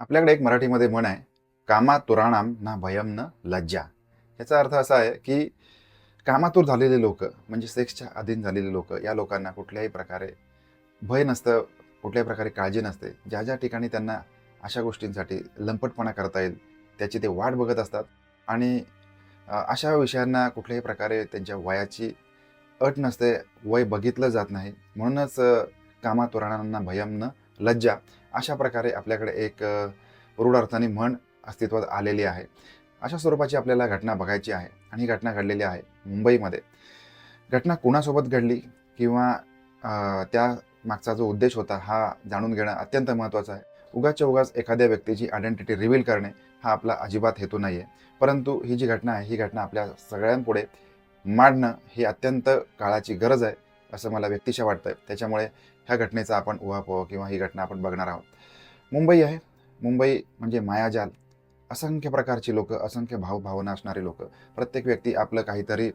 आपल्याकडे एक मराठीमध्ये म्हण आहे कामा तुराणाम ना भयम न लज्जा. याचा अर्थ असा आहे की कामातूर झालेले लोक म्हणजे सेक्सच्या अधीन झालेले लोक या लोकांना कुठल्याही प्रकारे भय नसतं कुठल्याही प्रकारे काळजी नसते. ज्या ज्या ठिकाणी त्यांना अशा गोष्टींसाठी लंपटपणा करता येईल त्याची ते वाट बघत असतात. आणि अशा विषयांना कुठल्याही प्रकारे त्यांच्या वयाची अट नसते वय बघितलं जात नाही. म्हणूनच कामातुराणांना भयम न लज्जा अशा प्रकारे आपल्याकडे एक रूढार्थाने म्हण अस्तित्वात आलेली आहे. अशा स्वरूपाची आपल्याला घटना बघायची आहे आणि ही घटना घडलेली आहे मुंबईमध्ये. घटना कुणासोबत घडली किंवा त्या मागचा जो उद्देश होता हा जाणून घेणं अत्यंत महत्त्वाचं आहे. उगाच्या उगाच एखाद्या व्यक्तीची आयडेंटिटी रिव्हील करणे हा आपला अजिबात हेतू नाही आहे परंतु ही जी घटना आहे ही घटना आपल्या सगळ्यांपुढे मांडणं ही अत्यंत काळाची गरज आहे. असं मला व्यक्तिशः वाटतं त्याच्यामुळे ह्या घटनेचा आपण उहापोह किंवा ही घटना आपण बघणार आहोत. मुंबई आहे. मुंबई म्हणजे मायाजाल. असंख्य प्रकारची लोक असंख्य भावभावना असणारी लोक. प्रत्येक व्यक्ती आपलं काहीतरी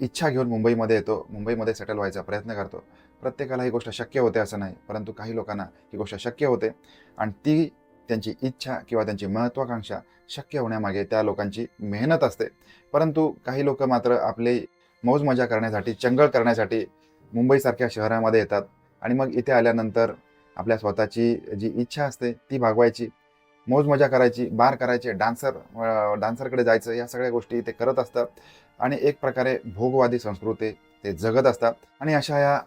इच्छा घेऊन मुंबईमध्ये येतो. मुंबईमध्ये सेटल व्हायचा प्रयत्न करतो. प्रत्येकाला ही गोष्ट शक्य होते असं नाही. परंतु काही लोकांना ही गोष्ट शक्य होते. आणि ती त्यांची इच्छा किंवा त्यांची महत्त्वाकांक्षा शक्य होण्यामागे त्या लोकांची मेहनत असते. परंतु काही लोक मात्र आपले मौज मजा करण्यासाठी चंगळ करण्यासाठी मुंबईसारख्या शहरामध्ये येतात. आणि मग इथे आल्यानंतर आपल्या स्वतःची जी इच्छा असते ती भागवायची. मौज मजा करायची बार करायचे डान्सर डान्सरकडे जायचं या सगळ्या गोष्टी ते करत असतात. आणि एक प्रकारे भोगवादी संस्कृती ते जगत असतात. आणि अशा या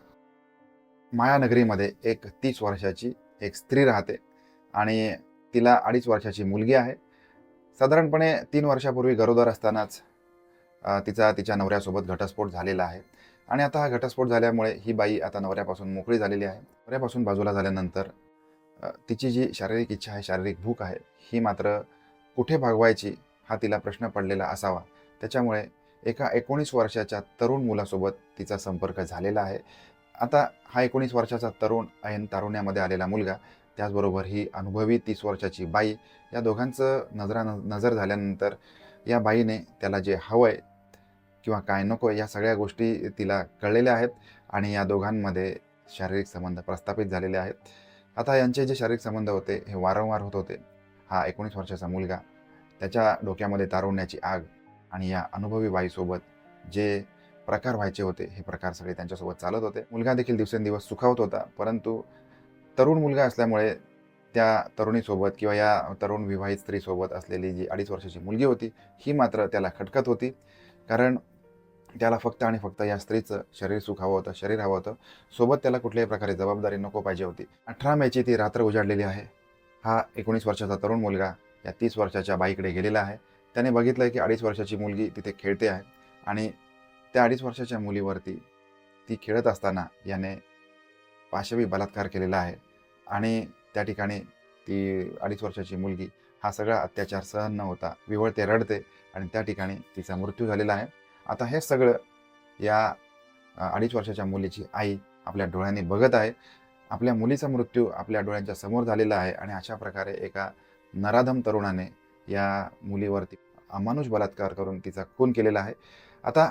मायानगरीमध्ये एक तीस वर्षाची एक स्त्री राहते. आणि तिला अडीच वर्षाची मुलगी आहे. साधारणपणे तीन वर्षापूर्वी गरोदर असतानाच तिचा तिच्या नवऱ्यासोबत घटस्फोट झालेला आहे. आणि आता हा घटस्फोट झाल्यामुळे ही बाई आता नवऱ्यापासून मोकळी झालेली आहे. नवऱ्यापासून बाजूला झाल्यानंतर तिची जी शारीरिक इच्छा आहे शारीरिक भूक आहे ही मात्र कुठे भागवायची हा तिला प्रश्न पडलेला असावा. त्याच्यामुळे एका एकोणीस वर्षाच्या तरुण मुलासोबत तिचा संपर्क झालेला आहे. आता हा एकोणीस वर्षाचा तरुण ऐन तारुण्यामध्ये आलेला मुलगा त्याचबरोबर ही अनुभवी तीस वर्षाची बाई या दोघांचं नजरा नजर झाल्यानंतर या बाईने त्याला जे हवं आहे किंवा काय नको या सगळ्या गोष्टी तिला कळलेल्या आहेत आणि या दोघांमध्ये शारीरिक संबंध प्रस्थापित झालेले आहेत. आता यांचे जे शारीरिक संबंध होते हे वारंवार होत होते. हा एकोणीस वर्षाचा मुलगा. त्याच्या डोक्यामध्ये तारवण्याची आग आणि या अनुभवी बाईसोबत जे प्रकार व्हायचे होते हे प्रकार सगळे त्यांच्यासोबत चालत होते. मुलगा देखील दिवसेंदिवस सुखावत होता परंतु तरुण मुलगा असल्यामुळे त्या तरुणीसोबत किंवा या तरुण विवाहित स्त्रीसोबत असलेली जी अडीच वर्षाची मुलगी होती ही मात्र त्याला खटकत होती. कारण त्याला फक्त आणि फक्त या स्त्रीचं शरीर सुख हवं होतं शरीर हवं होतं सोबत त्याला कुठल्याही प्रकारे जबाबदारी नको पाहिजे होती. अठरा मेची ती रात्र उजाडलेली आहे. हा एकोणीस वर्षाचा तरुण मुलगा या तीस वर्षाच्या बाईकडे गेलेला आहे. त्याने बघितलं की अडीच वर्षाची मुलगी तिथे खेळते आहे आणि त्या अडीच वर्षाच्या मुलीवरती ती खेळत असताना याने पाशवी बलात्कार केलेला आहे आणि त्या ठिकाणी ती अडीच वर्षाची मुलगी हा सगळा अत्याचार सहन न होता विवळते रडते आणि त्या ठिकाणी तिचा मृत्यू झालेला आहे. आता हे सगळं या अडीच वर्षाच्या मुलीची आई आपल्या डोळ्यांनी बघत आहे. आपल्या मुलीचा मृत्यू आपल्या डोळ्यांच्या समोर झालेला आहे आणि अशा प्रकारे एका नराधम तरुणाने या मुलीवरती अमानुष बलात्कार करून तिचा खून केलेला आहे. आता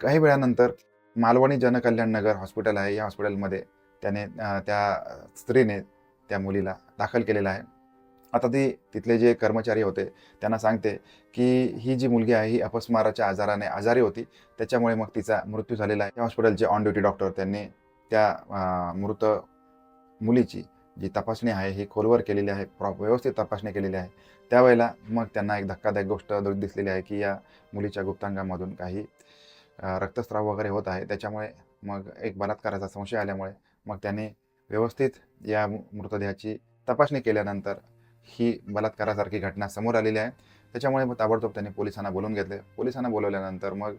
काही वेळानंतर मालवणी जनकल्याण नगर हॉस्पिटल आहे. या हॉस्पिटलमध्ये त्याने त्या स्त्रीने त्या मुलीला दाखल केलेला आहे. आता ती तिथले जे कर्मचारी होते त्यांना सांगते की ही जी मुलगी आहे ही अपस्माराच्या आजाराने आजारी होती. त्याच्यामुळे मग तिचा मृत्यू झालेला आहे. त्या हॉस्पिटलचे ऑन ड्युटी डॉक्टर त्यांनी त्या मृत मुलीची जी तपासणी आहे ही खोलवर केलेली आहे प्रॉप व्यवस्थित तपासणी केलेली आहे. त्यावेळेला मग त्यांना एक धक्कादायक गोष्ट दिसलेली आहे की या मुलीच्या गुप्तांगामधून काही रक्तस्राव वगैरे होत आहे. त्याच्यामुळे मग एक बलात्काराचा संशय आल्यामुळे मग त्यांनी व्यवस्थित या मृतदेहाची तपासणी केल्यानंतर ही बलात्कारासारखी घटना समोर आलेली आहे. त्याच्यामुळे मग ताबडतोब त्यांनी पोलिसांना बोलवून घेतले. पोलिसांना बोलवल्यानंतर मग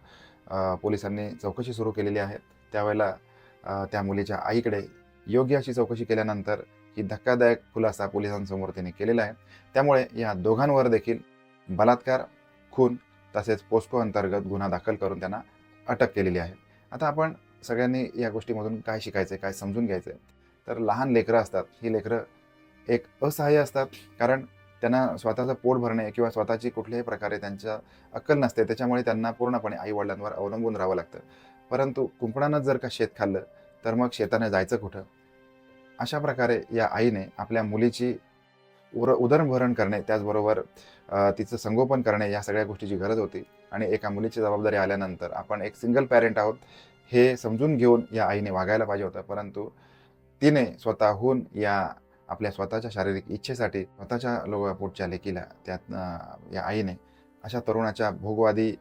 पोलिसांनी चौकशी सुरू केलेली आहे. त्यावेळेला त्या मुलीच्या आईकडे योग्य अशी चौकशी केल्यानंतर ही धक्कादायक खुलासा पोलिसांसमोर त्यांनी केलेला आहे. त्यामुळे या दोघांवर देखील बलात्कार खून तसेच पोस्को अंतर्गत गुन्हा दाखल करून त्यांना अटक केलेली आहे. आता आपण सगळ्यांनी या गोष्टीमधून काय शिकायचं आहे काय समजून घ्यायचं आहे तर लहान लेकरं असतात. ही लेकरं एक असहाय्य असतात. कारण त्यांना स्वतःचं पोट भरणे किंवा स्वतःची कुठल्याही प्रकारे त्यांच्या अक्कल नसते. त्याच्यामुळे त्यांना पूर्णपणे आईवडिलांवर अवलंबून राहावं लागतं. परंतु कुंपणानं जर का शेत खाल्लं तर मग शेताने जायचं कुठं? अशा प्रकारे या आईने आपल्या मुलीची उर उदरभरण करणे त्याचबरोबर तिचं संगोपन करणे या सगळ्या गोष्टीची गरज होती. आणि एका मुलीची जबाबदारी आल्यानंतर आपण एक सिंगल पॅरेंट आहोत. हे समजून घेऊन या आईने वागायला पाहिजे होतं. परंतु तिने स्वतःहून या आपल्या स्वतःच्या शारीरिक इच्छेसाठी स्वतःच्या लो पोटच्या लेकीला त्यात या आईने अशा तरुणाच्या भोगवादी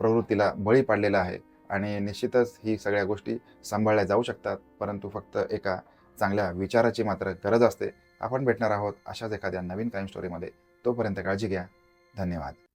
प्रवृत्तीला बळी पाडलेला आहे आणि निश्चितच ही सगळ्या गोष्टी सांभाळल्या जाऊ शकतात परंतु फक्त एका चांगल्या विचाराची मात्र गरज असते. आपण भेटणार आहोत अशाच एखाद्या नवीन क्राईम स्टोरीमध्ये तोपर्यंत काळजी घ्या. धन्यवाद.